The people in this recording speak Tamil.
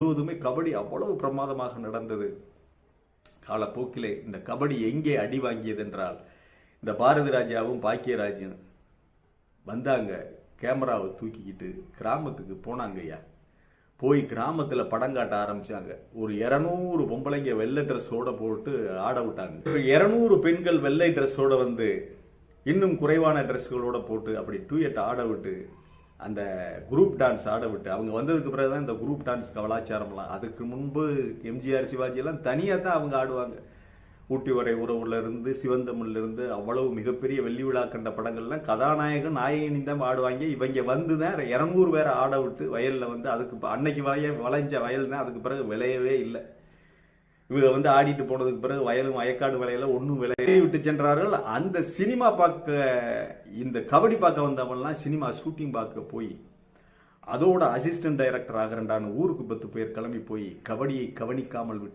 முழுவதுமே கபடி அவ்வளவு பிரமாதமாக நடந்தது. காலப்போக்கிலே இந்த கபடி எங்கே அடி வாங்கியது என்றால் இந்த பாரதி ராஜாவும் பாக்கியராஜும் வந்தாங்க கேமராவை தூக்கிக்கிட்டு கிராமத்துக்கு போனாங்க ஐயா. போய் கிராமத்துல படம் காட்ட ஆரம்பிச்சாங்க. ஒரு இருநூறு பொம்பளைங்க வெள்ளை ட்ரெஸ்ஸோட போட்டு ஆட விட்டாங்க. இரநூறு இருநூறு பெண்கள் வெள்ளை ட்ரெஸ்ஸோட வந்து இன்னும் குறைவான ட்ரெஸ்களோட போட்டு அப்படி டூயட் ஆட விட்டு அந்த குரூப் டான்ஸ் ஆட விட்டு அவங்க வந்ததுக்கு பிறகு தான் இந்த குரூப் டான்ஸ் கலாச்சாரம்லாம். அதுக்கு முன்பு எம்ஜிஆர் சிவாஜியெல்லாம் தனியாக தான் அவங்க ஆடுவாங்க. ஊட்டி வரை உறவுல இருந்து சிவந்தமிழ்ல இருந்து அவ்வளவு மிகப்பெரிய வெள்ளி விழா கண்ட படங்கள்லாம் கதாநாயகன் நாயகனி தான் ஆடுவாங்க. இவங்க வந்து தான் இரநூறு பேரை ஆட விட்டு வயலில் வந்து அதுக்கு அன்னைக்கு வய வளைஞ்ச வயல் தான் அதுக்கு பிறகு விளையவே இல்லை. இவங்க வந்து ஆடிட்டு போனதுக்கு பிறகு வயலும் வயக்காடு விளையல ஒன்றும் விலையை விட்டு சென்றார்கள். அந்த சினிமா பார்க்க இந்த கபடி பார்க்க வந்தவன்லாம் சினிமா ஷூட்டிங் பார்க்க போய் அதோட அசிஸ்டன்ட் டைரக்டர் ஆகிறண்டான ஊருக்கு பத்து பேர் கிளம்பி போய் கபடியை கவனிக்காமல் விட்டு